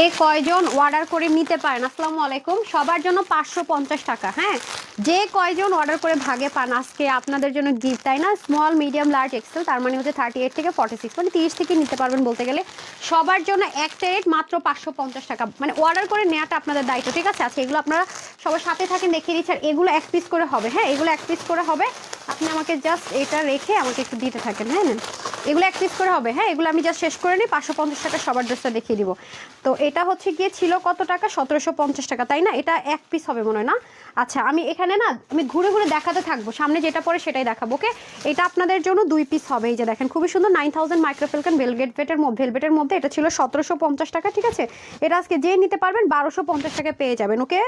কয়জন অর্ডার করে নিতে পারেন? আসসালামু আলাইকুম। সবার জন্য পাঁচশো পঞ্চাশ টাকা হ্যাঁ? যে কয়জন অর্ডার করে ভাগে পান আজকে আপনাদের জন্য গিফট তাই না? স্মল মিডিয়াম লার্জ এক্সেল তার মানে হচ্ছে থার্টি এইট থেকে ফর্টি সিক্স মানে তিরিশ থেকে নিতে পারবেন বলতে গেলে। সবার জন্য একটা রেট মাত্র পাঁচশো পঞ্চাশ টাকা। মানে অর্ডার করে নেওয়াটা আপনাদের দায়িত্ব, ঠিক আছে? আচ্ছা এগুলো আপনারা সবার সাথে থাকেন, দেখিয়ে দিচ্ছি। আর এগুলো এক পিস করে হবে হ্যাঁ? এগুলো এক পিস করে হবে। আপনি আমাকে জাস্ট এটা রেখে আমাকে একটু দিতে থাকেন হ্যাঁ। এগুলো এক পিস করে হবে হ্যাঁ? এগুলো আমি জাস্ট শেষ করে নিই, পাঁচশো পঞ্চাশ টাকা সবার ড্রেসটা দেখিয়ে দিব। তো এটা হচ্ছে গিয়ে ছিল কত টাকা? সতেরোশো পঞ্চাশ টাকা, তাই না? এটা এক পিস হবে মনে হয়, না? আচ্ছা আমি এখানে না, আমি ঘুরে ঘুরে দেখাতে থাকব। সামনে যেটা পরে সেটাই দেখাবো, ওকে? এটা আপনাদের জন্য দুই পিস হবে, এই যে দেখেন, খুবই সুন্দর নাইন থাউজেন্ড মাইক্রোফেলকান ভেলগেট ভেটের ভেলভেটের মধ্যে এটা ছিল সতেরোশো পঞ্চাশ টাকা, ঠিক আছে? এটা আজকে যে নিতে পারবেন, বারোশো পঞ্চাশ টাকা পেয়ে যাবেন, ওকে?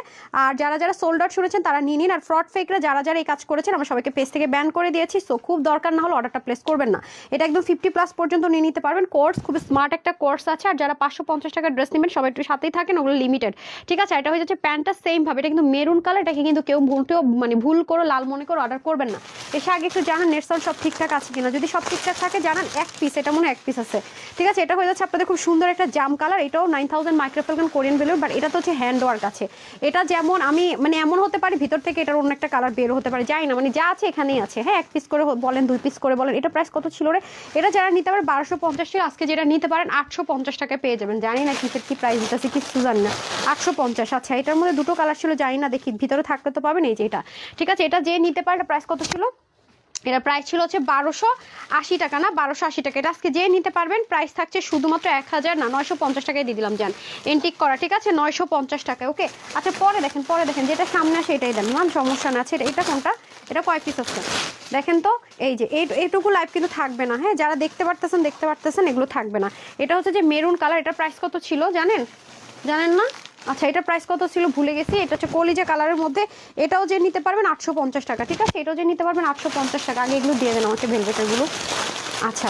আর যারা যারা সোল্ড আউট শুনেছেন, তারা নিয়ে নিন, আর ফ্রড ফেকরা যারা যারা এই কাজ করেছেন, আমরা সবাইকে পেজ থেকে ব্যান করে দিয়েছি সো খুব দরকার না হলে অর্ডারটা প্লেস করবেন না। এটা একদম ফিফটি প্লাস পর্যন্ত নিয়ে নিতে পারবেন কোর্স খুব স্মার্ট একটা কোর্স আছে, আর যারা পাঁচশো পঞ্চাশ টাকার ড্রেস নেবেন, সবাই একটু সাথেই থাকেন, ওগুলো লিমিটেড ঠিক আছে? এটা হয়ে যাচ্ছে প্যান্টটা সেম ভাবে, এটা কিন্তু মেরুন কালার এটাকে কিন্তু কেউ ভুলতেও মানে ভুল করো, লাল মনে করে অর্ডার করবেন না। এসে আগে একটু জানান নেটসাল সব ঠিকঠাক আছে কিনা? যদি সব ঠিকঠাক থাকে, জানান, এক পিস এটা মনে এক পিস আছে। ঠিক আছে, এটা হয়ে যাচ্ছে আপনাদের খুব সুন্দর একটা জাম কালার এটাও নাইন থাউজেন্ড মাইক্রোফেলকান কোরিয়ান বেলুর বাট এটা তো হচ্ছে হ্যান্ড ওয়ার্ক আছে। এটা যেমন আমি মানে এমন হতে পারে, ভিতর থেকে এটার অন্য একটা কালার বের হতে পারে, যাই না মানে যা আছে এখানেই আছে। হ্যাঁ এক পিস করে বলেন, দুই পিস করে বলেন, এটা প্রাইস কত ছিল রে? এটা যারা নিতে পারে, বারোশো পঞ্চাশ ছিল আজকে যেটা নিতে পারেন, আটশো পঞ্চাশ টাকায় পেয়ে যাবেন। জানি না কিসের কি প্রাইস দিতেছে কিছু জানি না। আটশো পঞ্চাশ আচ্ছা এটার মধ্যে দুটো কালার ছিল, জানি না, দেখি, ভিতরে থাকলে তো পাবেন, এই যে এটা। ঠিক আছে, এটা যে নিতে পারে প্রাইস কত ছিল? এটা প্রাইস ছিল হচ্ছে বারোশো আশি টাকা না? বারোশো আশি টাকা। এটা আজকে যে নিতে পারবেন প্রাইস থাকছে শুধুমাত্র এক হাজার না নয়শো পঞ্চাশ টাকায় দিয়ে দিলাম যান এন্টিক করা, ঠিক আছে? নয়শো পঞ্চাশ টাকা ওকে আচ্ছা পরে দেখেন পরে দেখেন, যেটা সামনে আসে এটাই দেন। মান, সমস্যা না আছে এটা- এটা কোনটা? এটা কয়েক পিস হচ্ছে? দেখেন তো, এই যে, এই এইটুকু লাইভ কিন্তু থাকবে না হ্যাঁ? যারা দেখতে পারতেছেন দেখতে পারতেছেন, এগুলো থাকবে না। এটা হচ্ছে যে মেরুন কালার এটা প্রাইস কত ছিল, জানেন? জানেন না? আচ্ছা এটা প্রাইস কত ছিল? ভুলে গেছি। এটা হচ্ছে কলিজা কালারের মধ্যে। এটাও যে নিতে পারবেন আটশো পঞ্চাশ টাকা, ঠিক আছে? এটাও যে নিতে পারবেন আটশো পঞ্চাশ টাকা। আগে এগুলো দিয়ে দেন আমাকে ভেলভেটারগুলো। আচ্ছা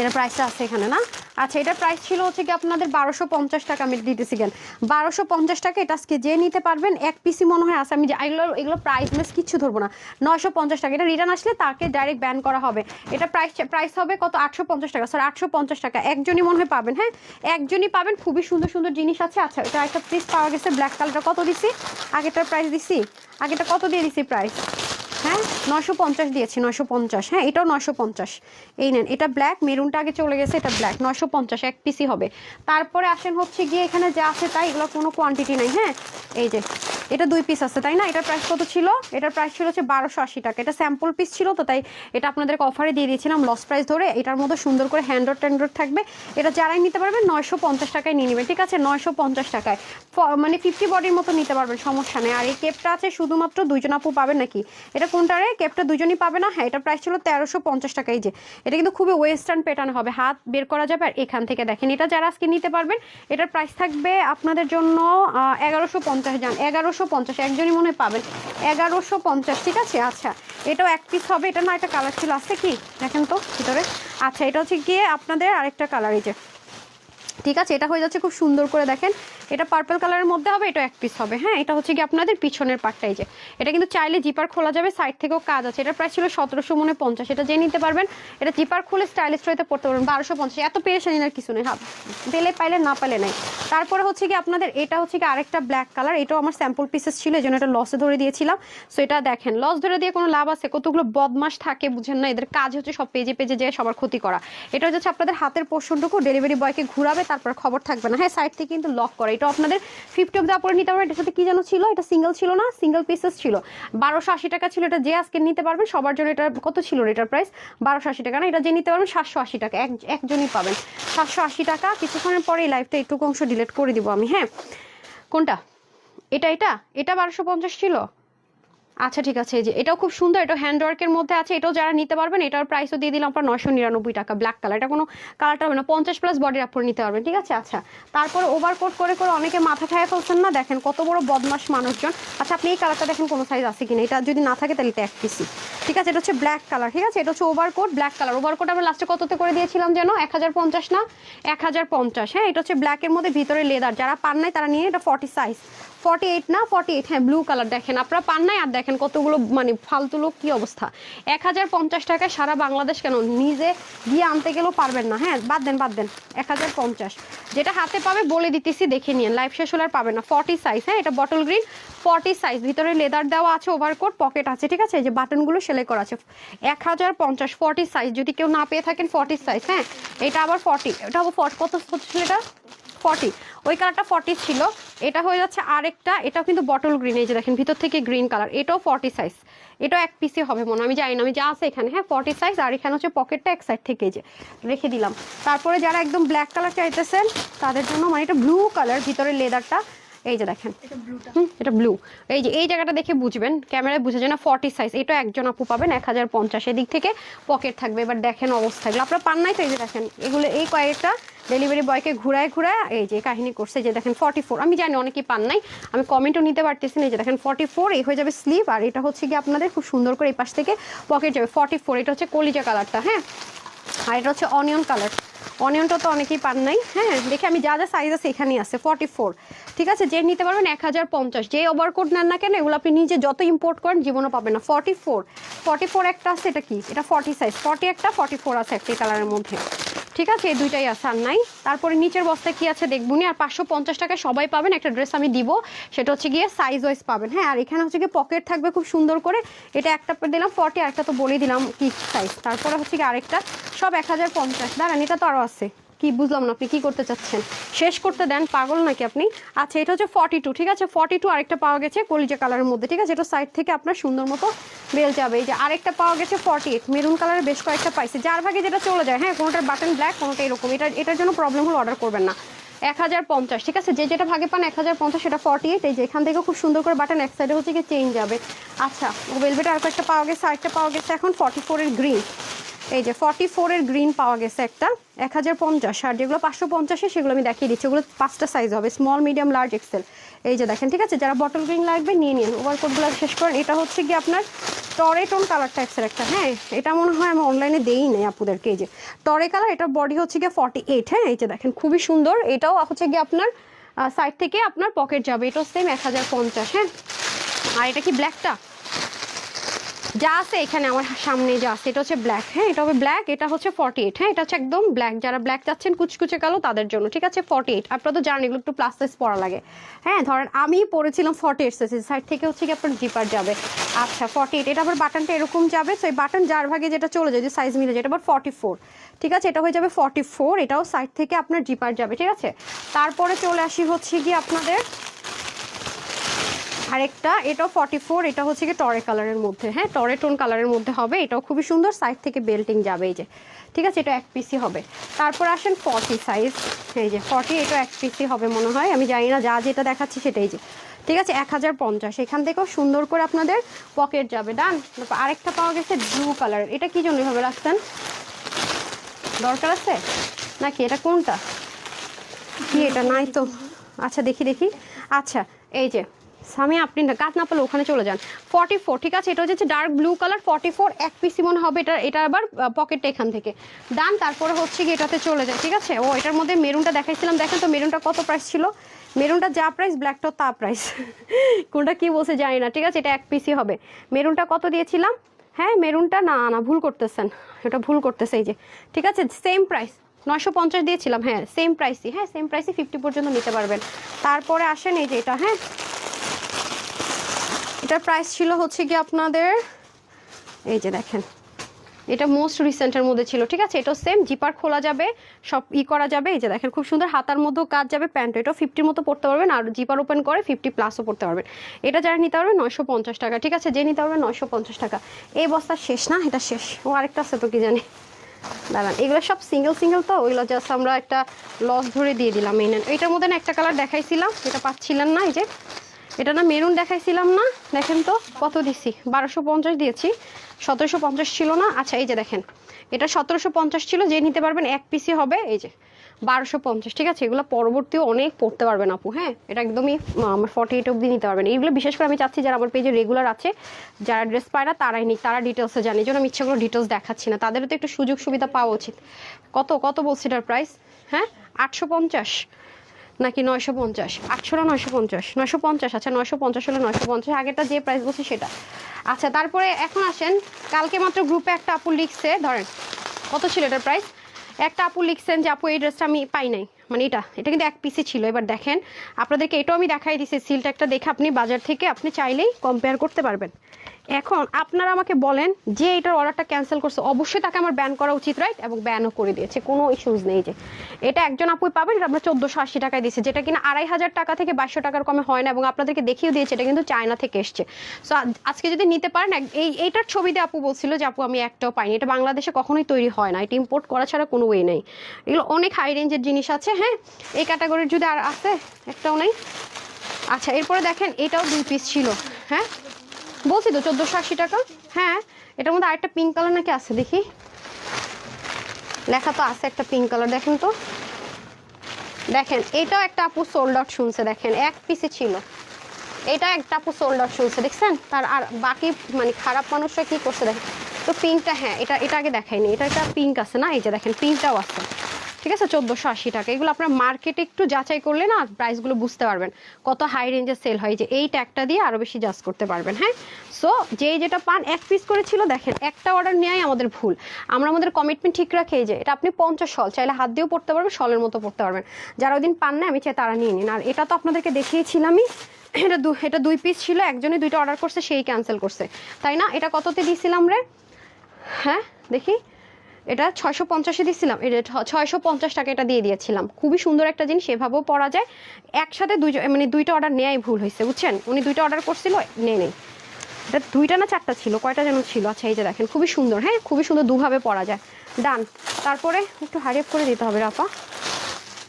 এটা প্রাইসটা আছে এখানে, না? আচ্ছা এটা প্রাইস ছিল হচ্ছে কি আপনাদের বারোশো পঞ্চাশ টাকা, আমি দিতেছি কেন? বারোশো পঞ্চাশ টাকা এটা আজকে যে নিতে পারবেন, এক পিসি মনে হয় আছে, আমি যে এগুলো এগুলো প্রাইস মেস কিচ্ছু ধরবো না। নয়শো পঞ্চাশ টাকা, এটা রিটার্ন আসলে তাকে ডাইরেক্ট ব্যান করা হবে। এটা প্রাইস প্রাইস হবে কত? আটশো পঞ্চাশ টাকা স্যার আটশো পঞ্চাশ টাকা। একজনই মনে হয় পাবেন হ্যাঁ? একজনই পাবেন, খুবই সুন্দর সুন্দর জিনিস আছে। আচ্ছা এটা একটা পিস পাওয়া গেছে ব্ল্যাক কালারটা কত দিছি? আগেটার প্রাইস দিছি? আগেটা কত দিয়ে দিছি প্রাইস হ্যাঁ নশো পঞ্চাশ দিয়েছি নশো পঞ্চাশ। হ্যাঁ এটাও নশো পঞ্চাশ। এই নেন, এটা ব্ল্যাক মেরুনটা আগে চলে গেছে, এটা ব্ল্যাক নশো পঞ্চাশ, এক পিসি হবে। তারপরে আসেন হচ্ছে গিয়ে এখানে যা আছে তাই এগুলো কোনো কোয়ান্টিটি নাই হ্যাঁ? এই যে এটা দুই পিস আছে, তাই না? এটার প্রাইস কত ছিল? এটার প্রাইস ছিল হচ্ছে বারোশো আশি টাকা। এটা স্যাম্পল পিস ছিল, তো তাই এটা আপনাদেরকে অফারে দিয়ে দিয়েছিলাম লস প্রাইস ধরে। এটার মতো সুন্দর করে হ্যান্ড্রড ট্যান্ড্রড থাকবে। এটা যারাই নিতে পারবেন, নয়শো পঞ্চাশ টাকায় নিয়ে নেবেন, ঠিক আছে? নয়শো পঞ্চাশ টাকায়। মানে ফিফটি বডির মতো নিতে পারবেন, সমস্যা নেই। আর এই কেপটা আছে শুধুমাত্র দুইজন আপু পাবেন নাকি? এটা কোনটা রে? কেপটা দুজনই পাবে না? হ্যাঁ এটা প্রাইস ছিল তেরোশো পঞ্চাশ টাকা। এই যে, এটা কিন্তু খুবই ওয়েস্টার্ন প্যাটার্ন হবে। হাত বের করা যাবে আর এখান থেকে দেখেন। এটা যারা আজকে নিতে পারবেন, এটার প্রাইস থাকবে আপনাদের জন্য এগারোশো পঞ্চাশ যান। এগারোশো পঞ্চাশ, একজনই মনে পাবেন এগারোশো পঞ্চাশ, ঠিক আছে? আচ্ছা এটাও এক পিস হবে। এটা না, একটা কালার ছিল। আছে কি? দেখেন তো, ভিতরে। আচ্ছা এটা হচ্ছে গিয়ে আপনাদের আরেকটা কালার এই যে। ঠিক আছে, এটা হয়ে যাচ্ছে খুব সুন্দর করে দেখেন। এটা পার্পল কালারের মধ্যে হবে, এটা এক পিস হবে। হ্যাঁ এটা হচ্ছে কি আপনাদের পিছনের পার্টটাই যে। এটা কিন্তু চাইলে জিপার খোলা যাবে সাইড থেকেও কাজ আছে। এটা প্রায় ছিল সতেরোশো মনে পঞ্চাশ। এটা যে নিতে পারবেন, এটা জিপার খুলে স্টাইলিশ রয়েতে পড়তে পারবেন। বারোশো পঞ্চাশ, এত পেরেশানি আর কিছু নেই। হ্যাঁ পেলে পাইলে না পেলে নাই। তারপরে হচ্ছে কি আপনাদের, এটা হচ্ছে কি আরেকটা ব্ল্যাক কালার এটাও আমার স্যাম্পল পিসেস ছিল, এই জন্য এটা লসে ধরে দিয়েছিলাম। সো এটা দেখেন লস ধরে দিয়ে কোনো লাভ আছে? কতগুলো বদমাস থাকে, বুঝেন না? এদের কাজ হচ্ছে সব পেজে পেজে যেয়ে সবার ক্ষতি করা। এটা হচ্ছে আপনাদের হাতের পোর্শনটুকু ডেলিভারি বয়কে ঘুরাবে, তারপর খবর থাকবে না। হ্যাঁ সাইড থেকে কিন্তু লক করে। এটা আপনাদের ফিফটি অফ দা পরে নিতে পারবেন। এটার সাথে কি যেন ছিল? এটা সিঙ্গেল ছিল না সিঙ্গেল পিসেস ছিল। বারোশো আশি টাকা ছিল এটা যে আজকে নিতে পারবেন, সবার জন্য এটা কত ছিল এটার প্রাইস বারোশো আশি টাকা না? এটা যে নিতে পারবেন সাতশো আশি টাকা, এক, একজনই পাবেন। সাতশো আশি টাকা, কিছুক্ষণের পরে এই লাইফটা একটু অংশ ডিলেট করে দিব আমি হ্যাঁ? কোনটা? এটা এটা? এটা বারোশো পঞ্চাশ ছিল? আচ্ছা ঠিক আছে যে এটাও খুব সুন্দর এটা হ্যান্ডওয়ার্কের মধ্যে আছে, এটাও যারা নিতে পারবেন, এটার প্রাইসও দিয়ে দিলাম আপনার নয়শো নিরানব্বই টাকা ব্ল্যাক কালার এটা কোনো কালারটা হবে না, পঞ্চাশ প্লাস বডির আপনার নিতে পারবেন, ঠিক আছে আচ্ছা তারপরে ওভারকোট করে করে অনেকে মাথা খায় ফেলছেন না, দেখেন কত বড় বদমাস মানুষজন আচ্ছা আপনি এই কালারটা দেখেন কোনো সাইজ আছে কিনা, এটা যদি না থাকে তাহলে এক পিসি ঠিক আছে, এটা হচ্ছে ব্ল্যাক কালার ঠিক আছে, এটা হচ্ছে ওভারকোট ব্ল্যাক কালার ওভারকোট আমরা লাস্টে কততে করে দিয়েছিলাম যেন, এক হাজার পঞ্চাশ না, এক হাজার পঞ্চাশ হ্যাঁ এটা হচ্ছে ব্ল্যাকের মধ্যে, ভিতরে লেদার যারা পান নাই তারা নিয়ে, এটা ফর্টি সাইজ ফর্টি এইট না ফর্টি এইট হ্যাঁ ব্লু কালার দেখেন, আপনারা পান নাই আর দেখেন দেখেন কতগুলো মানে ফালতু লোক কি অবস্থা। এক হাজার পঞ্চাশ টাকায় সারা বাংলাদেশ কেন নিজে গিয়ে আনতে গেলেও পারবেন না? হ্যাঁ বাদ দেন বাদ দেন। এক হাজার পঞ্চাশ। যেটা হাতে পাবে বলে দিতেছি, দেখে নিন লাইফ শেষ হলে আর পাবেন না। ফর্টি সাইজ হ্যাঁ এটা বটল গ্রিন ফর্টি সাইজ ভিতরে লেদার দেওয়া আছে ওভারকোট পকেট আছে, ঠিক আছে? এই যে বাটনগুলো সেলাই করা আছে। এক হাজার পঞ্চাশ ফর্টি সাইজ যদি কেউ না পেয়ে থাকেন ফর্টি সাইজ হ্যাঁ? এটা আবার ফর্টি এটা আবার 40 কত হচ্ছিল এটা? ফর্টি। ওই কালারটা ফর্টি ছিল। এটা হয়ে যাচ্ছে আরেকটা। এটাও কিন্তু বটল গ্রিন এই যে দেখেন ভিতর থেকে গ্রিন কালার এটাও ফর্টি সাইজ এটাও এক পিসে হবে মনে আমি জানি না আমি যা আছে এখানে হ্যাঁ ফর্টি সাইজ আর এখানে হচ্ছে পকেটটা এক সাইড থেকে এই যে রেখে দিলাম। তারপরে যারা একদম ব্ল্যাক কালার চাইতেছেন তাদের জন্য মানে এটা ব্লু কালার ভিতরে লেদারটা এই যে দেখেন। এটা ব্লু এই যে এই জায়গাটা দেখে বুঝবেন। ক্যামেরায় বুঝে যায় না ফর্টি সাইজ এটা একজন আপু পাবেন এক হাজার পঞ্চাশ। এদিক থেকে পকেট থাকবে। এবার দেখেন অবস্থা এগুলো। আপনারা পান নাই তো? এই যে দেখেন এগুলো এই কয়েকটা ডেলিভারি বয়কে ঘুরায় ঘুরায় এই যে কাহিনী করছে যে দেখেন ফর্টি ফোর আমি জানি অনেকেই পান নাই, আমি কমেন্টও নিতে পারতেছি না এই যে দেখেন ফর্টি ফোর এই হয়ে যাবে স্লিভ আর এটা হচ্ছে কি আপনাদের খুব সুন্দর করে এই পাশ থেকে পকেট যাবে। ফর্টি ফোর এটা হচ্ছে কলিজা কালারটা হ্যাঁ? আর এটা হচ্ছে অনিয়ন কালার অনিয়নটা তো অনেকেই পান নাই হ্যাঁ? দেখে আমি যা যা সাইজ আছে এখানেই আছে ফর্টি ফোর ঠিক আছে? যে নিতে পারবেন এক হাজার পঞ্চাশ, যে ওভারকোট নেন না কেন, এগুলো আপনি নিজে যত ইম্পোর্ট করেন জীবনও পাবেন না। ফর্টি ফোর ফর্টি ফোর একটা আছে, এটা কি? এটা ফর্টি সাইজ ফর্টি একটা ফর্টি ফোর আছে একটি কালারের মধ্যে। ঠিক আছে? এই দুইটাই আছে আর নাই। তারপরে নিচের বস্তায় কি আছে দেখবুনি আর পাঁচশো পঞ্চাশ টাকায় সবাই পাবেন। একটা ড্রেস আমি দিব। সেটা হচ্ছে গিয়ে সাইজ ওয়াইজ পাবেন। হ্যাঁ আর এখানে হচ্ছে গিয়ে পকেট থাকবে খুব সুন্দর করে। এটা একটা দিলাম ফর্টি আরেকটা তো বলেই দিলাম কি সাইজ তারপরে হচ্ছে গিয়ে আরেকটা। সব এক হাজার পঞ্চাশ। দাঁড়ান, এটা তো আরও আছে। কি বুঝলাম না, আপনি কি করতে চাচ্ছেন? শেষ করতে দেন, পাগল নাকি আপনি? আচ্ছা এটা হচ্ছে ফর্টি টু ঠিক আছে? ফর্টি টু আরেকটা পাওয়া গেছে কলিজা কালারের মধ্যে, ঠিক আছে? এটা সাইড থেকে আপনার সুন্দর মতো বেল যাবে। এই যে আরেকটা পাওয়া গেছে ফর্টি এইট মেরুন কালারের বেশ কয়েকটা পাইছে। যার ভাগে যেটা চলে যায় হ্যাঁ কোনোটার বাটন ব্ল্যাক কোনোটা এরকম। এটা, এটার জন্য প্রবলেম হলে অর্ডার করবেন না। এক হাজার পঞ্চাশ, ঠিক আছে? যে যেটা ভাগে পান এক হাজার পঞ্চাশ, সেটা ফর্টি এইট এই যে এখান থেকে খুব সুন্দর করে বাটন এক সাইডে হচ্ছে গিয়ে চেঞ্জ যাবে। আচ্ছা ও ভেলভেট আর কয়েকটা পাওয়া গেছে, আরেকটা পাওয়া গেছে এখন ফর্টি ফোরের গ্রিন এই যে ফর্টি ফোরের গ্রিন পাওয়া গেছে একটা, এক হাজার পঞ্চাশ, আর যেগুলো পাঁচশো পঞ্চাশে সেগুলো আমি দেখিয়ে দিচ্ছি। ওগুলো পাঁচটা সাইজ হবে স্মল মিডিয়াম লার্জ এক্সেল এই যে দেখেন, ঠিক আছে? যারা বটল গ্রিন লাগবে, নিয়ে নিন। ওভারকোটগুলো শেষ করেন। এটা হচ্ছে কি আপনার টরেটোন কালার টাইপসের একটা। হ্যাঁ এটা মনে হয় আমি অনলাইনে দেই নাই আপুদেরকে। এই যে টরে কালার এটার বডি হচ্ছে গিয়ে ফর্টি এইট হ্যাঁ এই যে দেখেন, খুবই সুন্দর। এটাও হচ্ছে গিয়ে আপনার সাইড থেকে আপনার পকেট যাবে। এটাও সেম এক হাজার পঞ্চাশ। হ্যাঁ আর এটা কি ব্ল্যাকটা যা আছে এখানে আমার সামনে যা আছে, এটা হচ্ছে ব্ল্যাক হ্যাঁ? এটা হবে ব্ল্যাক এটা হচ্ছে ফর্টি এইট হ্যাঁ? এটা হচ্ছে একদম ব্ল্যাক যারা ব্ল্যাক যাচ্ছেন, কুচকুচে কালো তাদের জন্য, ঠিক আছে? ফর্টি এইট আপনারা তো জানেন এগুলো একটু প্লাস সাইজ পরা লাগে। হ্যাঁ ধরেন আমি পরেছিলাম ফর্টি এইট সাইজ সাইড থেকে হচ্ছে কি আপনার জিপার যাবে। আচ্ছা ফর্টি এইট এটা আবার বাটনটা এরকম যাবে তো এই বাটন যার ভাগে যেটা চলে যায়, যে সাইজ মিলে যেটা আবার ফর্টি ফোর ঠিক আছে? এটা হয়ে যাবে ফর্টি ফোর এটাও সাইড থেকে আপনার জিপার যাবে, ঠিক আছে? তারপরে চলে আসি হচ্ছে কি আপনাদের আরেকটা, এটাও ফর্টি ফোর এটা হচ্ছে কি টরে কালারের মধ্যে হ্যাঁ? টরে টোন কালারের মধ্যে হবে, এটাও খুবই সুন্দর সাইড থেকে বেল্টিং যাবে এই যে। ঠিক আছে? এটা এক পিসি হবে। তারপর আসেন ফর্টি সাইজ এই যে ফর্টি এটা এক পিসি হবে মনে হয়, আমি জানি না, যা যেটা দেখাচ্ছি সেটাই যে। ঠিক আছে? এক হাজার পঞ্চাশ, এখান থেকেও সুন্দর করে আপনাদের পকেট যাবে ডান আরেকটা পাওয়া গেছে ব্লু কালার এটা কি জন্য এভাবে রাখছেন দরকার আছে? নাকি এটা কোনটা? কি এটা? নাই তো। আচ্ছা দেখি দেখি। আচ্ছা এই যে স্বামী আপনি কাজ না পেলে ওখানে চলে যান। ফর্টি ফোর ঠিক আছে? এটা হচ্ছে dark blue colour forty four এক পিসি মনে হবে। এটা এটা আবার পকেটটা এখান থেকে। ডান তারপরে হচ্ছে কি এটাতে চলে যায়, ঠিক আছে? ও, এটার মধ্যে মেরুনটা দেখাইছিলাম। দেখেন তো মেরুনটা কত প্রাইস ছিল? মেরুনটা যা প্রাইস ব্ল্যাকটাও তা প্রাইস কোনটা কি বলছে জানি না, ঠিক আছে? এটা এক পিসি হবে। মেরুনটা কত দিয়েছিলাম? হ্যাঁ মেরুনটা না না, ভুল করতেছেন। এটা ভুল করতেছে এই যে। ঠিক আছে? সেম প্রাইস নয়শো পঞ্চাশ দিয়েছিলাম। হ্যাঁ সেম প্রাইসই হ্যাঁ সেম প্রাইসই ফিফটি পর্যন্ত নিতে পারবেন। তারপরে আসেন এই যে এটা হ্যাঁ? এটার প্রাইস ছিল হচ্ছে কি আপনাদের, এই যে দেখেন, এটা মোস্ট রিসেন্টের মধ্যে ছিল, ঠিক আছে? এটাও সেম জিপার খোলা যাবে, সব ই করা যাবে, এই যে দেখেন, খুব সুন্দর হাতার মধ্যেও কাজ যাবে, প্যান্ট এটাও ফিফটির মতো পড়তে পারবেন, আর জিপার ওপেন করে ফিফটি প্লাসও পড়তে পারবেন। এটা যারা নিতে পারবেন নয়শো পঞ্চাশ টাকা, ঠিক আছে? যে নিতে পারবেন নয়শো পঞ্চাশ টাকা। এই বস্তা শেষ না? এটা শেষ। ও আরেকটা আছে তো কি জানি? দাঁড়ান, এগুলো সব সিঙ্গেল সিঙ্গেল তো? ওইগুলো জাস্ট আমরা একটা লস ধরে দিয়ে দিলাম, এই নেন। এইটার মধ্যে না একটা কালার দেখাইছিলাম এটা পাচ্ছিলেন না, এই যে। এটা না মেরুন দেখাইছিলাম না। দেখেন তো, কত দিছি? বারোশো পঞ্চাশ দিয়েছি। সতেরোশো পঞ্চাশ ছিল না? আচ্ছা এই যে দেখেন। এটা সতেরোশো পঞ্চাশ ছিল, যে নিতে পারবেন এক পিসি হবে। এই যে, বারোশো পঞ্চাশ, ঠিক আছে? এগুলো পরবর্তীও অনেক পড়তে পারবেন আপু হ্যাঁ? এটা একদমই আমার ফর্টি এইট অব্দি নিতে পারবেন। এইগুলো বিশেষ করে আমি চাচ্ছি যারা আমার পেজে রেগুলার আছে, যারা ড্রেস পায় না, তারাই নিক, তারা ডিটেলসে জানে। এই জন্য আমি ইচ্ছা করে ডিটেলস দেখাচ্ছি না। তাদেরও তো একটু সুযোগ সুবিধা পাওয়া উচিত। কত কত বলছি এটার প্রাইস হ্যাঁ? আটশো পঞ্চাশ। নাকি নয়শো পঞ্চাশ? আটশো না নয়শো পঞ্চাশ। নয়শো পঞ্চাশ আচ্ছা নয়শো পঞ্চাশ হলে নয়শো পঞ্চাশ। আগেরটা যে প্রাইস বলছে সেটা। আচ্ছা তারপরে এখন আসেন, কালকে মাত্র গ্রুপে একটা আপু লিখছে, ধরেন, কত ছিল এটার প্রাইস একটা আপু লিখছেন যে, আপু, এই ড্রেসটা আমি পাই নাই। মানে এটা এটা কিন্তু এক পিসে ছিল। এবার দেখেন, আপনাদেরকে এটাও আমি দেখাই দিছি। সিলটা একটা দেখে আপনি বাজার থেকে আপনি চাইলেই কম্পেয়ার করতে পারবেন। এখন আপনারা আমাকে বলেন যে এটার অর্ডারটা ক্যান্সেল করছে, অবশ্যই তাকে আমার ব্যান করা উচিত রাইট এবং ব্যানও করে দিয়েছে, কোনো ইস্যুজ নেই যে। এটা একজন আপুই পাবেন, এটা আমরা চোদ্দোশো আশি টাকায় দিয়েছে, যেটা কিনা আড়াই হাজার টাকা থেকে বাইশশো টাকার কমে হয় না, এবং আপনাদেরকে দেখিয়ে দিয়েছে, এটা কিন্তু চায়না থেকে এসছে। সো আজকে যদি নিতে পারেন এই, এইটার ছবিতে আপু বলছিল যে, আপু, আমি একটাও পাইনি। এটা বাংলাদেশে কখনোই তৈরি হয় না, এটা ইম্পোর্ট করা ছাড়া কোনো ওয়ে নেই। এগুলো অনেক হাই রেঞ্জের জিনিস আছে হ্যাঁ? এই ক্যাটাগরির যদি আর আছে, একটাও নেই। আচ্ছা এরপরে দেখেন, এটাও দুই পিস ছিল হ্যাঁ? বলছি তো, চোদ্দোশো আশি টাকা? হ্যাঁ এটার মধ্যে আরেকটা পিঙ্ক কালার নাকি আছে দেখি। লেখা তো আছে একটা পিঙ্ক কালার দেখেন তো। দেখেন, এটাও একটা আপু সোল্ড আউট শুনছে, দেখেন, এক পিসে ছিল। এটা একটা আপু সোল্ড আউট শুনছে, দেখছেন? তার আর বাকি মানে খারাপ মানুষরা কি করছে, দেখেন। তো পিঙ্কটা হ্যাঁ এটা এটা আগে দেখাইনি, এটা একটা পিঙ্ক আছে না? এই যে দেখেন পিঙ্কটাও আছে। ঠিক আছে? চোদ্দোশো আশি টাকা। এগুলো আপনার মার্কেটে একটু যাচাই করলে না প্রাইসগুলো বুঝতে পারবেন। কত হাই রেঞ্জে সেল হয়? যে এই ট্যাগটা দিয়ে আরও বেশি জাজ করতে পারবেন হ্যাঁ? সো যেই যেটা পান এক পিস করেছিল দেখেন, একটা অর্ডার নেওয়াই আমাদের ভুল। আমরা আমাদের কমিটমেন্ট ঠিক রাখি যে, এটা আপনি পঞ্চাশ শল, চাইলে হাত দিয়েও পড়তে পারবেন, শলের মতো পড়তে পারবেন। যারা ওই পান না আমি চাই তারা নিয়ে নিন। আর এটা তো আপনাদেরকে দেখিয়েছিলামই, এটা দু, এটা দুই পিস ছিল, একজনই দুইটা অর্ডার করছে, সেই ক্যান্সেল করছে। তাই না? এটা কততে দিয়েছিলাম রে? হ্যাঁ দেখি। এটা ছয়শো পঞ্চাশে দিয়েছিলাম এটা ছয়শো পঞ্চাশ টাকা এটা দিয়ে দিয়েছিলাম। খুবই সুন্দর একটা জিনিস সেভাবেও পরা যায়। একসাথে দুই মানে দুইটা অর্ডার নেয়াই ভুল হয়েছে, বুঝছেন? উনি দুইটা অর্ডার করছিল, নেই নেই। এটা দুইটা না চারটা ছিল? কয়টা যেন ছিল? আচ্ছা এই যে দেখেন, খুবই সুন্দর হ্যাঁ? খুবই সুন্দর দুভাবে পরা যায়। ডান তারপরে একটু হারিয়ে করে দিতে হবে, রাফা।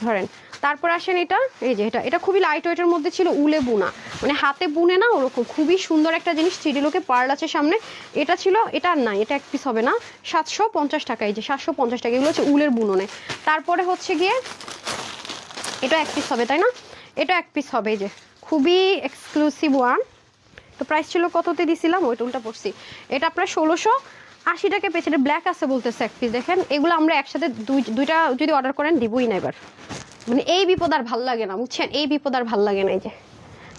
ধরেন তারপর আসেন এটা, এই যে এটা এটা খুবই লাইট ওয়েটের মধ্যে ছিল উলে বুনা। মানে হাতে বুনে না, ওরকম খুবই সুন্দর একটা জিনিস থ্রিডিলোকে পার্ল আছে সামনে। এটা ছিল, এটা আর নাই, এটা এক পিস হবে না, সাতশো পঞ্চাশ টাকা, এই যে সাতশো পঞ্চাশ টাকা, এগুলো হচ্ছে উলের বুননে। তারপরে হচ্ছে গিয়ে, এটা এক পিস হবে, তাই না? এটা এক পিস হবে, এই যে, খুবই এক্সক্লুসিভ ওয়ান তো প্রাইস ছিল কততে দিছিলাম? ওইটা উল্টা পড়ছি। এটা আপনার ষোলোশো আশি টাকা পেয়েছে ব্ল্যাক আছে বলতেছে এক পিস দেখেন। এগুলো আমরা একসাথে দুই, দুইটা যদি অর্ডার করেন, দিবই না এবার। মানে এই বিপদ আর ভালো লাগে না, বুঝছেন? এই বিপদ আর ভালো লাগে না এই যে।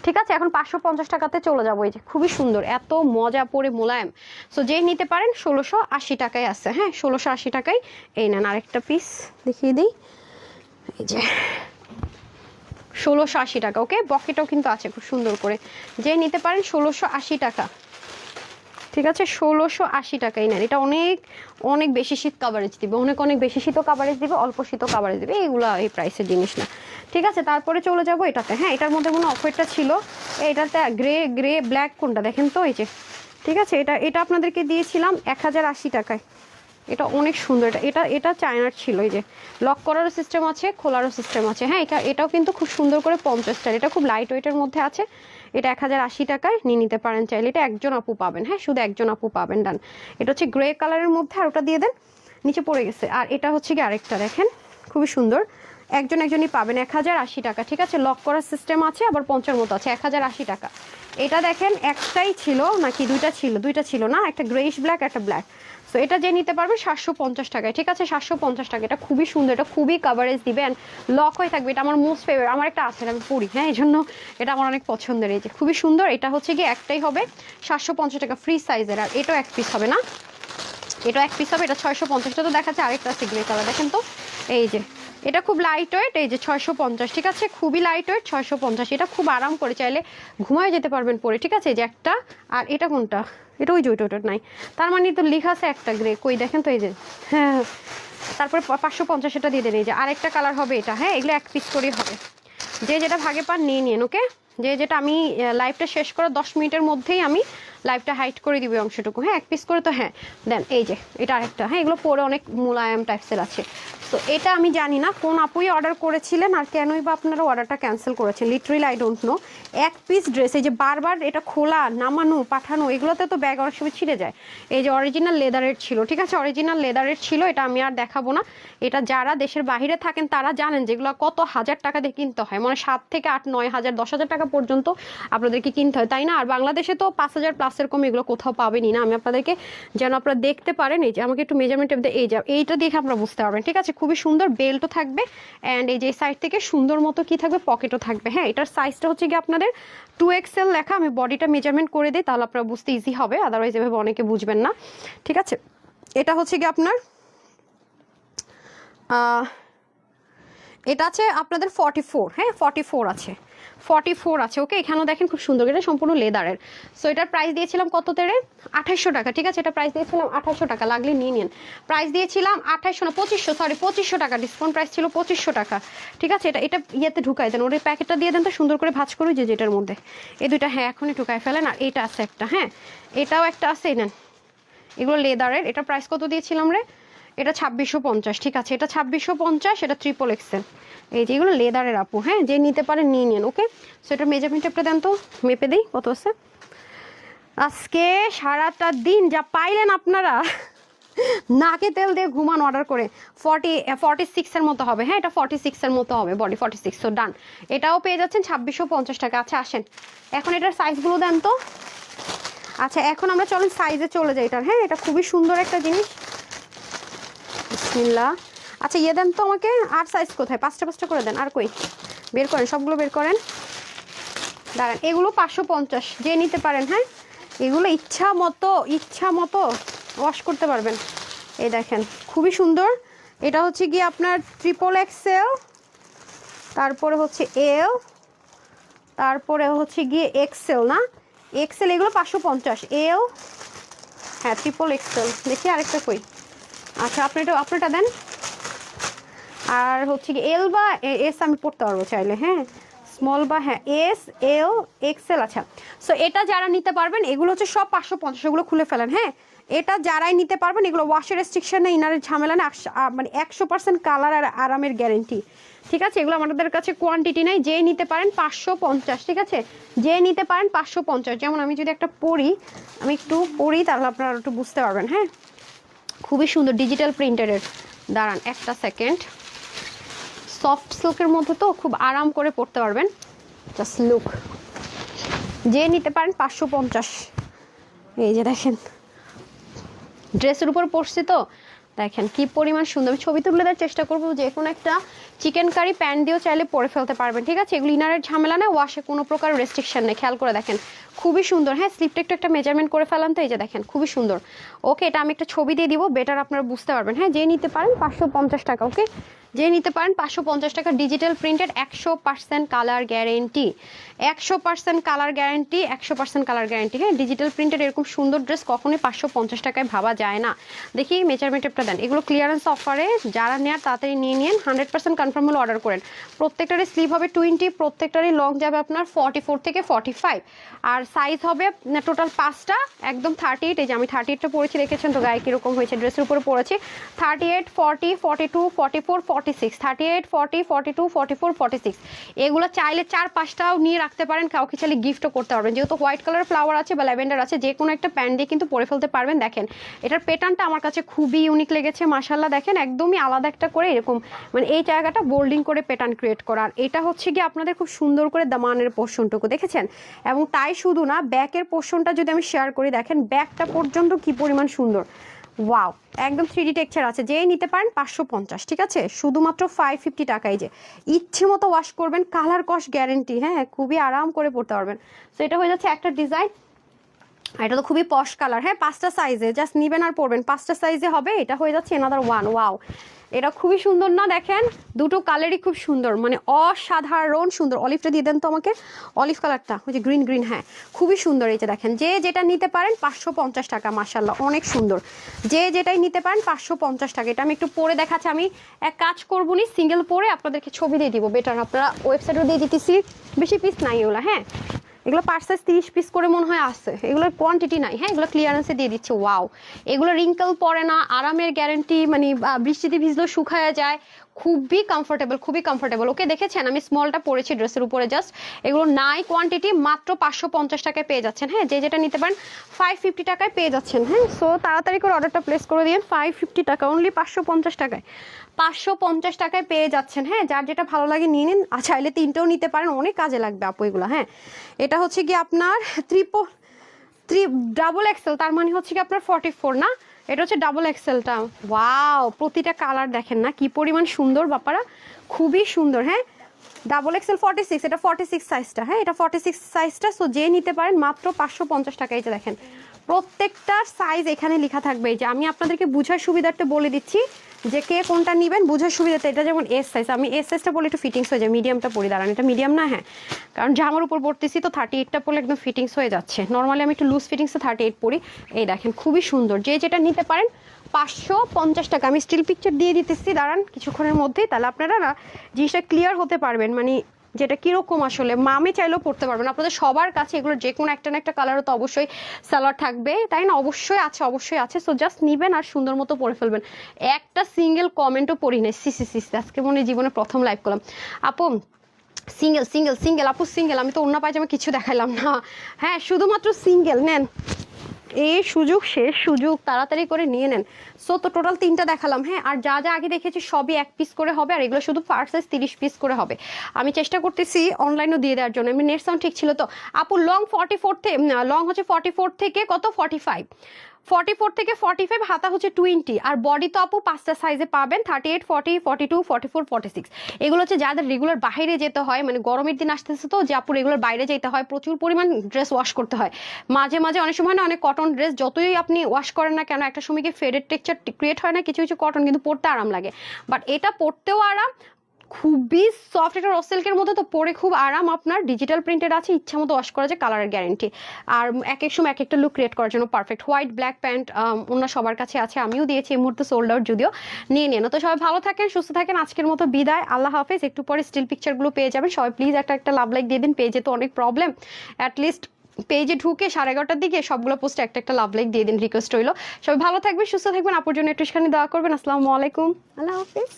ঠিক আছে? এখন পাঁচশো পঞ্চাশ টাকাতে চলে যাব এই যে। খুবই সুন্দর, এত মজা পরে মোলায়েম। সো যেই নিতে পারেন ষোলোশো আশি টাকায় আছে হ্যাঁ? ষোলোশো আশি টাকায়। এই নেন আরেকটা পিস দেখিয়ে দিই। এই যে, ষোলোশো আশি টাকা ওকে বকেটাও কিন্তু আছে, খুব সুন্দর করে। যে নিতে পারেন ষোলোশো আশি টাকা। ঠিক আছে? ষোলোশো আশি টাকাই নেন। এটা অনেক অনেক বেশি শীত কাভারেজ দিবে। অনেক অনেক বেশি শীত কাভারেজ দিবে, অল্প শীত কাভারেজ দিবে। এইগুলো এই প্রাইসের জিনিস না। ঠিক আছে? তারপরে চলে যাব এটাতে। হ্যাঁ এটার মধ্যে মনে অফারটা ছিল? এটাতে গ্রে গ্রে, ব্ল্যাক কোনটা? দেখেন তো এই যে। ঠিক আছে? এটা এটা আপনাদেরকে দিয়েছিলাম এক হাজার আশি টাকায়। এটা অনেক সুন্দর। এটা এটা এটা চায়নার ছিল এই যে। লক করারও সিস্টেম আছে, খোলারও সিস্টেম আছে। হ্যাঁ এটা, এটাও কিন্তু খুব সুন্দর করে পঞ্চাশটার। এটা খুব লাইট ওয়েটের মধ্যে আছে। এটা এক হাজার আশি টাকায় নিয়ে নিতে পারেন চাইলে। এটা একজন আপু পাবেন। হ্যাঁ শুধু একজন আপু পাবেন, ডান। এটা হচ্ছে গ্রে কালারের মধ্যে আর ওটা দিয়ে দেন, নিচে পড়ে গেছে। আর এটা হচ্ছে কি আরেকটা, দেখেন, খুবই সুন্দর। একজন একজনই পাবেন এক হাজার আশি টাকা, ঠিক আছে? লক করার সিস্টেম আছে, আবার পঞ্চার মতো আছে, এক হাজার আশি টাকা। এটা দেখেন, একটাই ছিল, নাকি দুইটা ছিল? দুইটা ছিল না, একটা গ্রেইশ ব্ল্যাক একটা ব্ল্যাক সো এটা যে নিতে পারবে সাতশো পঞ্চাশ টাকায়। ঠিক আছে? সাতশো পঞ্চাশ টাকা। এটা খুবই সুন্দর। এটা খুবই কাভারেজ দিবেন লক হয়ে থাকবে। এটা আমার মোস্ট ফেভারিট আমার একটা আছে আমি পড়ি হ্যাঁ এই জন্য এটা আমার অনেক পছন্দের। এই যে খুবই সুন্দর। এটা হচ্ছে কি একটাই হবে সাতশো পঞ্চাশ টাকা ফ্রি সাইজের আর এটাও এক পিস হবে না? এটা এক পিস হবে। এটা ছয়শো পঞ্চাশটা তো দেখাচ্ছে আরেকটা কালার দেখেন তো। এই যে এটা খুব লাইট ওয়েট এই যে ছয়শো পঞ্চাশ, ঠিক আছে? খুবই লাইট ওয়েট ছয়শো পঞ্চাশ। এটা খুব আরাম করে চাইলে ঘুমায় যেতে পারবেন পরে, ঠিক আছে? এই যে একটা, আর এটা কোনটা? এটা ওই যে ওইটা নাই। তার মানে তো লেখা আছে একটা গ্রে কই? দেখেন তো এই যে। হ্যাঁ তারপরে পাঁচশো পঞ্চাশ এটা দিয়ে দেন। এই যে আরেকটা কালার হবে এটা হ্যাঁ? এগুলো এক পিস করেই হবে। যে যেটা ভাগে পান নিয়ে নিন ওকে যে যেটা আমি লাইভটা শেষ করার দশ মিনিটের মধ্যেই আমি লাইভটা হাইট করে দিবি অংশটুকু। হ্যাঁ এক পিস করে তো হ্যাঁ। দেন এই যে, এটা আরেকটা। হ্যাঁ এগুলো পরে অনেক মোলায়েম টাইপসের আছে। তো এটা আমি জানি না কোন আপুই অর্ডার করেছিলেন আর কেনই বা আপনারা অর্ডারটা ক্যান্সেল করেছেন। লিটারেলি আই ডোন্ট নো এক পিস ড্রেস এই যে বারবার এটা খোলা, নামানো, পাঠানো, এগুলোতে তো ব্যাগ অনেক সময় ছিঁড়ে যায়। এই যে অরিজিনাল লেদারের ছিল, ঠিক আছে? অরিজিনাল লেদারের ছিল, এটা আমি আর দেখাবো না। এটা যারা দেশের বাইরে থাকেন, তারা জানেন যেগুলো কত হাজার টাকা দিয়ে কিনতে হয়। মানে সাত থেকে আট, নয় হাজার, দশ হাজার টাকা পর্যন্ত আপনাদেরকে কিনতে হয়, তাই না? আর বাংলাদেশে তো পাঁচ হাজার প্লাসের কম এগুলো কোথাও পাবেনই না। আমি আপনাদেরকে যেন আপনারা দেখতে পারেন, এই যে আমাকে একটু মেজারমেন্ট এই যা এইটা দেখে আপনারা বুঝতে পারবেন, ঠিক আছে? খুবই সুন্দর বেল্টও থাকবে অ্যান্ড এই যে সাইড থেকে সুন্দর মতো কি থাকবে? পকেটও থাকবে। হ্যাঁ এটার সাইজটা হচ্ছে গিয়ে আপনাদের টু এক্সেল লেখা। আমি বডিটা মেজারমেন্ট করে দিই, তাহলে আপনারা বুঝতে ইজি হবে আদারওয়াইজ এভাবে অনেকে বুঝবেন না, ঠিক আছে? এটা হচ্ছে কি আপনার এটা আছে আপনাদের ফর্টি ফোর হ্যাঁ? ফর্টি ফোর আছে। ফর্টি ফোর আছে ওকে এখানেও দেখেন খুব সুন্দর, এটা সম্পূর্ণ লেদারের সো এটার প্রাইস দিয়েছিলাম কত তেরে? আঠাইশশো টাকা, ঠিক আছে? এটা প্রাইস দিয়েছিলাম আঠাইশশো টাকা, লাগলে নিয়ে নিন। প্রাইস দিয়েছিলাম আঠাইশশো না, পঁচিশশো সরি পঁচিশশো টাকা ডিসকাউন্ট প্রাইস ছিল পঁচিশশো টাকা, ঠিক আছে? এটা এটা ইয়েতে ঢুকাই দেন ওর প্যাকেটটা দিয়ে দেন তো, সুন্দর করে ভাজ করুই যে যেটার মধ্যে। এই দুইটা হ্যাঁ এখনই ঢুকাই ফেলেন, আর এটা আছে একটা হ্যাঁ? এটাও একটা আছে নেন। এগুলো লেদারের এটা প্রাইস কত দিয়েছিলাম রে? এটা ছাব্বিশশো পঞ্চাশ, ঠিক আছে? এটা ছাব্বিশশো পঞ্চাশ, এটা ট্রিপল এক্সেল এই যেগুলো লেদারের আপু হ্যাঁ? যে নিতে পারেন নিয়ে নিন ওকে সো এটা মেজারমেন্ট দেন তো, মেপে দিই কত আছে। আজকে সারাটা দিন যা পাইলেন আপনারা, নাকে তেল দিয়ে ঘুমান অর্ডার করে ফর্টি ফর্টি সিক্সের মতো হবে হ্যাঁ? এটা ফর্টি সিক্সের মতো হবে বডি ফর্টি সিক্স তো ডান এটাও পেয়ে যাচ্ছেন ছাব্বিশশো পঞ্চাশ টাকা আচ্ছা আসেন। এখন এটার সাইজগুলো দেন তো। আচ্ছা এখন আমরা চলেন সাইজে চলে যাই এটার হ্যাঁ? এটা খুবই সুন্দর একটা জিনিস। বিসমিল্লাহ। আচ্ছা ইয়ে দেন তো আমাকে, আর সাইজ কোথায়? পাঁচটা পাঁচটা করে দেন, আর কই? বের করেন, সবগুলো বের করেন। দাঁড়ান, এগুলো পাঁচশো পঞ্চাশ, যে নিতে পারেন হ্যাঁ? এগুলো ইচ্ছা মতো ইচ্ছা মতো ওয়াশ করতে পারবেন। এই দেখেন, খুবই সুন্দর। এটা হচ্ছে গিয়ে আপনার ট্রিপল এক্সেল তারপরে হচ্ছে এল তারপরে হচ্ছে গিয়ে এক্সেল না? এক্সেল এগুলো পাঁচশো পঞ্চাশ এল হ্যাঁ ট্রিপল এক্সেল দেখি আরেকটা কই। আচ্ছা আপনি এটা আপনারটা দেন। আর হচ্ছে কি এল বা এস আমি পড়তে পারব চাইলে হ্যাঁ? স্মল বা হ্যাঁ এস এল এক্সেল আচ্ছা। সো এটা যারা নিতে পারবেন, এগুলো হচ্ছে সব পাঁচশো পঞ্চাশ, এগুলো খুলে ফেলেন হ্যাঁ? এটা যারাই নিতে পারবেন, এগুলো ওয়াশের রেস্ট্রিকশন নেই ইনারের ঝামেলা না মানে একশো পার্সেন্ট কালার আর আরামের গ্যারেন্টি ঠিক আছে? এগুলো আমাদের কাছে কোয়ান্টিটি নাই যে নিতে পারেন পাঁচশো পঞ্চাশ, ঠিক আছে? যে নিতে পারেন পাঁচশো পঞ্চাশ, যেমন আমি যদি একটা পড়ি, আমি একটু পড়ি, তাহলে আপনারা একটু বুঝতে পারবেন হ্যাঁ? খুবই সুন্দর ডিজিটাল প্রিন্টারের দাঁড়ান একটা সেকেন্ড সফট সিল্কের মধ্যে তো খুব আরাম করে পড়তে পারবেন। জাস্ট লুক যে নিতে পারেন পাঁচশো পঞ্চাশ। এই যে দেখেন। ড্রেসের উপর পড়ছি তো। দেখেন কি পরিমাণ সুন্দর। আমি ছবি তুলে দেওয়ার চেষ্টা করব যে কোনো একটা চিকেন কারি প্যান দিয়েও চাইলে পরে ফেলতে পারবেন, ঠিক আছে? এগুলো ইনারের ঝামেলা না, ওয়াশে কোনো প্রকার রেস্ট্রিকশন নেই। খেয়াল করে দেখেন, খুবই সুন্দর। হ্যাঁ স্লিপটা একটু একটা মেজারমেন্ট করে ফেলান তো, এই যে দেখেন, খুবই সুন্দর। ওকে, এটা আমি একটা ছবি দিয়ে দিব বেটার আপনারা বুঝতে পারবেন। হ্যাঁ যে নিতে পারেন পাঁচশো পঞ্চাশ টাকা, ওকে? যে নিতে পারেন পাঁচশো পঞ্চাশ টাকা ডিজিটাল প্রিন্টেড একশো পার্সেন্ট কালার গ্যারেন্টি একশো পার্সেন্ট কালার গ্যারেন্টি একশো পার্সেন্ট কালার গ্যারেন্টি হ্যাঁ ডিজিটাল প্রিন্টেড এরকম সুন্দর ড্রেস কখনোই পাঁচশো পঞ্চাশ টাকায় ভাবা যায় না। দেখি মেজারমেন্ট টেপটা দেন। এগুলো ক্লিয়ারেন্স অফারে যারা নেয়ার তাড়াতাড়ি নিয়ে নিন হান্ড্রেড পার্সেন্ট কনফার্ম হলে অর্ডার করেন। প্রত্যেকটারই স্লিভ হবে টোয়েন্টি প্রত্যেকটারই লং যাবে আপনার ফর্টি ফোর থেকে ফর্টি ফাইভ আর সাইজ হবে টোটাল পাঁচটা, একদম থার্টি এইট এই যে আমি থার্টি এইটটা পরেছি, দেখেছেন তো গায়ে কীরকম হয়েছে ড্রেসের উপরে পড়েছি thirty eight forty forty two forty four forty six thirty eight forty forty two forty four forty six এগুলো চাইলে চার পাঁচটাও নিয়ে রাখতে পারেন, কাউকে চাইলে গিফটও করতে পারবেন। যেহেতু হোয়াইট কালার ফ্লাওয়ার আছে বা ল্যাভেন্ডার আছে, যে কোনো একটা প্যান্ট দিয়ে কিন্তু পরে ফেলতে পারবেন। দেখেন, এটার প্যাটার্নটা আমার কাছে খুবই ইউনিক লেগেছে মাসাল্লাহ দেখেন, একদমই আলাদা একটা করে এরকম। মানে এই জায়গাটা বোল্ডিং করে প্যাটার্ন ক্রিয়েট করার এটা হচ্ছে কি আপনাদের খুব সুন্দর করে দামানের পোর্শনটুকু দেখেছেন? এবং তাই শুধু না ব্যাকের পোর্শনটা যদি আমি শেয়ার করি, দেখেন ব্যাকটা পর্যন্ত কি পরিমাণ সুন্দর। ওয়াও একদম থ্রি ডি টেক্সচার আছে। যেই নিতে পারেন পাঁচশো পঞ্চাশ, ঠিক আছে? শুধুমাত্র ফাইভ ফিফটি টাকায় যে। ইচ্ছে মতো ওয়াশ করবেন কালার কস গ্যারেন্টি হ্যাঁ? খুবই আরাম করে পড়তে পারবেন। তো এটা হয়ে যাচ্ছে একটা ডিজাইন এটা তো খুবই পশ কালার হ্যাঁ? পাঁচটা সাইজে জাস্ট নিবেন আর পরবেন। পাঁচটা সাইজে হবে, এটা হয়ে যাচ্ছে এনাদার ওয়ান ওয়াও এটা খুবই সুন্দর না দেখেন? দুটো কালারই খুব সুন্দর মানে অসাধারণ সুন্দর। অলিভটা দিয়ে দেন তো আমাকে। অলিভ কালারটা, ওই যে গ্রিন গ্রিন হ্যাঁ। খুবই সুন্দর এই যে দেখেন। যে যেটা নিতে পারেন পাঁচশো পঞ্চাশ টাকা মাসাল্লাহ অনেক সুন্দর। যে যেটাই নিতে পারেন পাঁচশো পঞ্চাশ টাকা। এটা আমি একটু পরে দেখাচ্ছি। আমি এক কাজ করব নি সিঙ্গেল পরে আপনাদেরকে ছবি দিয়ে দিব। বেটার আপনারা ওয়েবসাইটও দিয়ে দিতেছি। বেশি পিস নাই ওগুলো হ্যাঁ? এগুলো পার সাইজ তিরিশ পিস করে মনে হয় আছে। এগুলোর কোয়ান্টিটি নাই। হ্যাঁ এগুলো ক্লিয়ারেন্সে দিয়ে দিচ্ছে। ওয়াও এগুলো রিঙ্কেল পরে না, আরামের গ্যারেন্টি মানে বৃষ্টিতে ভিজলেও শুকায় যায় খুবই কমফোর্টেবল খুবই কমফোর্টেবল ওকে দেখেছেন? আমি স্মলটা পরেছি ড্রেসের উপরে জাস্ট এগুলো নাই কোয়ান্টিটি মাত্র পাঁচশো পঞ্চাশ টাকায় পেয়ে যাচ্ছেন। হ্যাঁ যে যেটা নিতে পারেন ফাইভ ফিফটি টাকায় পেয়ে যাচ্ছেন। হ্যাঁ সো তাড়াতাড়ি করে অর্ডারটা প্লেস করে দিন ফাইভ ফিফটি টাকা অনলি পাঁচশো পঞ্চাশ টাকায়। পাঁচশো পঞ্চাশ টাকায় পেয়ে যাচ্ছেন। হ্যাঁ যার যেটা ভালো লাগে নিয়ে নিন। চাইলে তিনটেও নিতে পারেন, অনেক কাজে লাগবে আপু এগুলো। হ্যাঁ এটা হচ্ছে কি আপনার ত্রিপো ত্রি ডাবল এক্সেল তার মানে হচ্ছে কি আপনার ফর্টি ফোর না? এটা হচ্ছে ডাবল এক্সেলটা ওয়াও প্রতিটা কালার দেখেন না, কি পরিমাণ সুন্দর বাপারা। খুবই সুন্দর হ্যাঁ? ডাবল এক্সেল ফর্টি সিক্স এটা ফর্টি সিক্স সাইজটা হ্যাঁ? এটা ফর্টি সিক্স সাইজটা সো যে নিতে পারেন মাত্র পাঁচশো পঞ্চাশ টাকা এটা দেখেন। প্রত্যেকটার সাইজ এখানে লেখা থাকবে, এই যে আমি আপনাদেরকে বুঝার সুবিধার্থে বলে দিচ্ছি। যে কে কোনটা নেবেন বুঝার সুবিধাতে এটা যেমন এস সাইজ আমি এস সাইজটা বলে একটু ফিটিংস হয়ে যায় মিডিয়ামটা পরি দাঁড়ান, এটা মিডিয়াম না হ্যাঁ। কারণ জামার উপর পড়তেছি তো থার্টি এইটটা পরলে একদম ফিটিংস হয়ে যাচ্ছে। নর্মালি আমি একটু লুজ ফিটিংসে থার্টি এইট পরি এই দেখেন, খুবই সুন্দর। যে যেটা নিতে পারেন, পাঁচশো পঞ্চাশ টাকা, আমি স্টিল পিকচার দিয়ে দিতেছি, দাঁড়ান, কিছুক্ষণের মধ্যেই, তাহলে আপনারা না জিনিসটা ক্লিয়ার হতে পারবেন। মানে যেটা কীরকম আসলে মামে চাইলেও পড়তে পারবেন আপনাদের সবার কাছে এগুলো যে কোনো একটা না একটা কালারও তো অবশ্যই সালোয়ার থাকবে। তাই না? অবশ্যই আছে অবশ্যই আছে। সো জাস্ট নিবেন আর সুন্দর মতো পরে ফেলবেন। একটা সিঙ্গেল কমেন্টও পড়ি নাই। সি সি সি, আজকে মনে জীবনে প্রথম লাইভ করলাম। আপু সিঙ্গেল সিঙ্গেল সিঙ্গেল আপু সিঙ্গেল আমি তো অন্য পায়জামা কিছু দেখাইলাম না। হ্যাঁ শুধুমাত্র সিঙ্গেল নেন। এই সুযোগ শেষ, সুযোগ তাড়াতাড়ি করে নিয়ে নেন। সো তো টোটাল তিনটা দেখালাম হ্যাঁ? আর যা যা আগে দেখেছি সবই এক পিস করে হবে, আর এগুলো শুধু ফার্স্ট সাইজ তিরিশ পিস করে হবে। আমি চেষ্টা করতেছি অনলাইনও দিয়ে দেওয়ার জন্য। এমনি নেট সাউন্ড ঠিক ছিল তো। আপু লং ফর্টি ফোর থেকে লং হচ্ছে ফর্টি ফোর থেকে কত? ফর্টি ফাইভ ফর্টি ফোর থেকে ফর্টি ফাইভ হাতা হচ্ছে টোয়েন্টি আর বডি তো আপু পাঁচটা সাইজে পাবেন thirty eight forty forty two forty four forty six এগুলো হচ্ছে যাদের রেগুলার বাইরে যেতে হয় মানে গরমের দিন আসতেছে তো, যে আপু রেগুলার বাইরে যেতে হয়, প্রচুর পরিমাণ ড্রেস ওয়াশ করতে হয়। মাঝে মাঝে অনেক সময় না অনেক কটন ড্রেস যতই আপনি ওয়াশ করেন না কেন, একটা সময় কি ফেডের টেক্সচার ক্রিয়েট হয় না, কিছু কিছু কটন কিন্তু পরতে আরাম লাগে। বাট এটা পরতেও আরাম খুবই সফট এটা রসেলকের মধ্যে তো পরে খুব আরাম। আপনার ডিজিটাল প্রিন্টেড আছে, ইচ্ছা মতো ওয়াশ করা যায় কালারের গ্যারেন্টি আর এক এক সময় এক একটা লুক ক্রিয়েট করার জন্য পারফেক্ট হোয়াইট ব্ল্যাক প্যান্ট অন্য সবার কাছে আছে, আমিও দিয়েছি এই মুহূর্তে সোল্ড আউট যদিও। নিয়ে নিন। তো সবাই ভালো থাকেন, সুস্থ থাকেন, আজকের মতো বিদায়। আল্লাহ হাফেজ। একটু পরে স্টিল পিকচারগুলো পেয়ে যাবেন। সবাই প্লিজ একটা একটা লাভ লাইক দিয়ে দিন। পেজে তো অনেক প্রবলেম অ্যাটলিস্ট পেজে ঢুকে সাড়ে এগারোটার দিকে সবগুলো পোস্টে একটা একটা লাভ লাইক দিয়ে দিন রিকোয়েস্ট রইল। সবাই ভালো থাকবেন, সুস্থ থাকবেন। আপুর জন্য একটুখানি দেওয়া করবেন। আসসালামু আলাইকুম। আল্লাহ হাফিজ।